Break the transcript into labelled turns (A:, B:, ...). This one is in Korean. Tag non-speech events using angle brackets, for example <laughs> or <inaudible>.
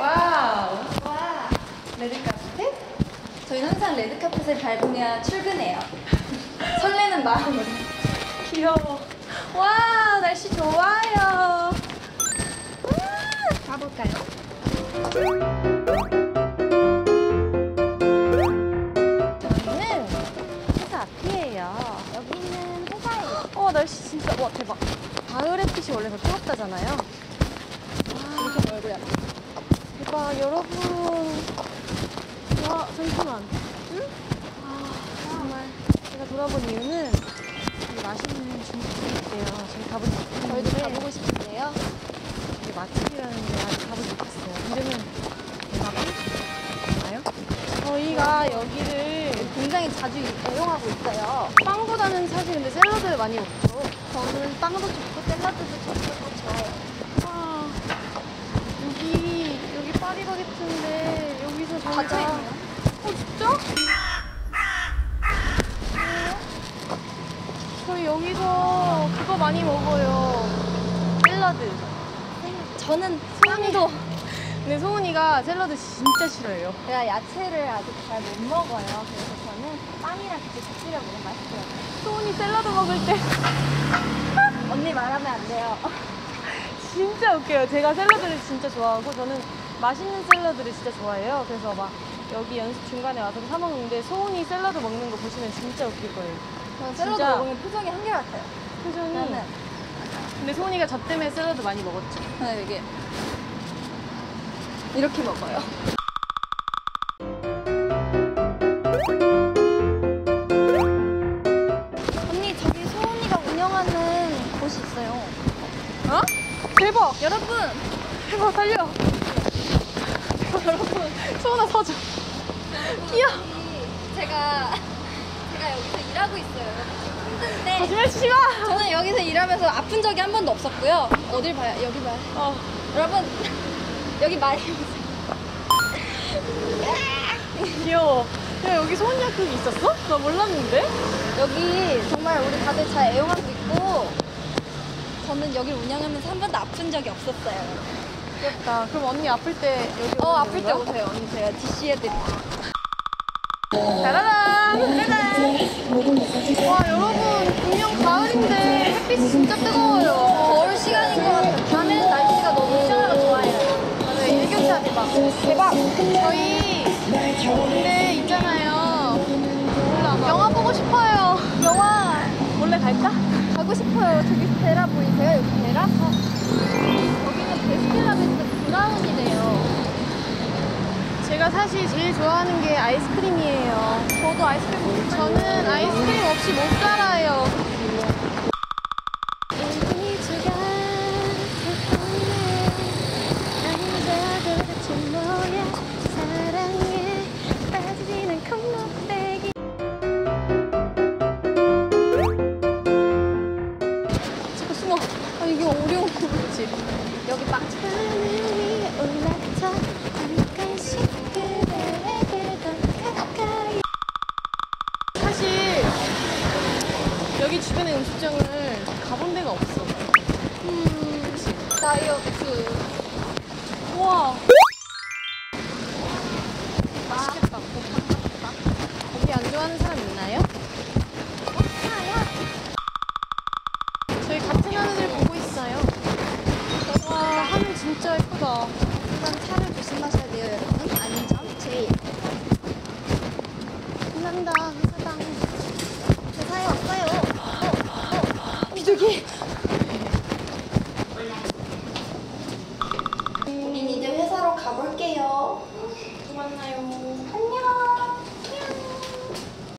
A: 와우.
B: 와,
A: 레드카페?
B: 저희는 항상 레드카펫을 밟으며 출근해요. <laughs> 설레는 마음으로.
A: 귀여워. 와, 날씨 좋아요.
B: 가볼까요?
A: 와, 대박. 가을 햇빛이 원래 더 뜨겁다잖아요.
B: 이렇게 멀고요.
A: 대박, 여러분. 와, 잠시만. 응? 아, 정말. 제가 돌아본 이유는 여기 맛있는 중국집이 있대요. 저희 가보고 싶은데.
B: 저희도 가보고 싶은데요.
A: 이게 맛집이라는데 아직 가보지 못했어요. 이름은 대박이? 맞나요? 저희가 여기를
B: 굉장히 자주 애용하고 있어요.
A: 빵보다는 사실 근데 샐러드 많이 먹죠.
B: 저는 빵도 좋고 샐러드도 좋고 좋아요.
A: 와, 여기, 여기 파리 바게트인데 여기서 저희가. 어, 진짜? 저희 여기서 그거 많이 먹어요. 샐러드.
B: 저는
A: 빵도. 근데 소은이가 샐러드 진짜 싫어해요.
B: 제가 야채를 아직 잘 못 먹어요. 그래서 저는 빵이랑 같이 곁들여 먹으면 맛있더라고요.
A: 소은이 샐러드 먹을 때 <laughs>
B: 언니 말하면 안 돼요.
A: 진짜 웃겨요. 제가 샐러드를 진짜 좋아하고 저는 맛있는 샐러드를 진짜 좋아해요. 그래서 막 여기 연습 중간에 와서 사 먹는데 소은이 샐러드 먹는 거 보시면 진짜 웃길 거예요.
B: 저는 샐러드
A: 진짜.
B: 먹으면 표정이 한결같아요.
A: 표정이.
B: 저는
A: 근데 소은이가 저 때문에 샐러드 많이 먹었죠.
B: 저는 이게 이렇게 먹어요. 언니 저기 소은이가 운영하는 곳이 있어요.
A: 어? 대박!
B: 여러분
A: 대박! 대박 여러분 소은아 서줘. 귀여워.
B: 제가 제가 여기서 일하고 있어요. 힘든데
A: 거짓말 치지 마!
B: 저는 여기서 일하면서 아픈 적이 한 번도 없었고요. 어딜 봐요? 여기 봐요.
A: 어.
B: 여러분 여기 오세요.
A: 귀여워. 야 여기 소은 약국이 있었어? 나 몰랐는데?
B: 여기 정말 우리 다들 잘 애용하고 있고 저는 여기를 운영하면서 한 번도 아픈 적이 없었어요.
A: 귀엽다. 그럼 언니 아플 때 여기
B: 어 아플 때? 오세요. 언니 제가 DC 해드릴게요.
A: 짜라란! 짜잔! 와 여러분 분명 가을인데 햇빛이 진짜 뜨거워 대박. 저희 근데 있잖아요. 영화 보고 싶어요.
B: 영화
A: 몰래 갈까?
B: 가고 싶어요. 저기 베라 보이세요? 여기 베라? 아, 여기는 베스킨라빈스 브라운이래요.
A: 제가 사실 제일 좋아하는 게 아이스크림이에요.
B: 저도 아이스크림.
A: 저는 아이스크림 없이 못 살아요. 주변의 음식점을 가본 데가 없어.
B: 음, 다이어트.
A: 우와. 맛있겠다. 여기 안 좋아하는 사람 있나요? 저희 같은 하늘을 보고 있어요. 와, 하늘 진짜 예쁘다.
B: 일단 차를 조심하셔야 돼요, 여러분. 안전 제일.
A: 회사
B: Suki.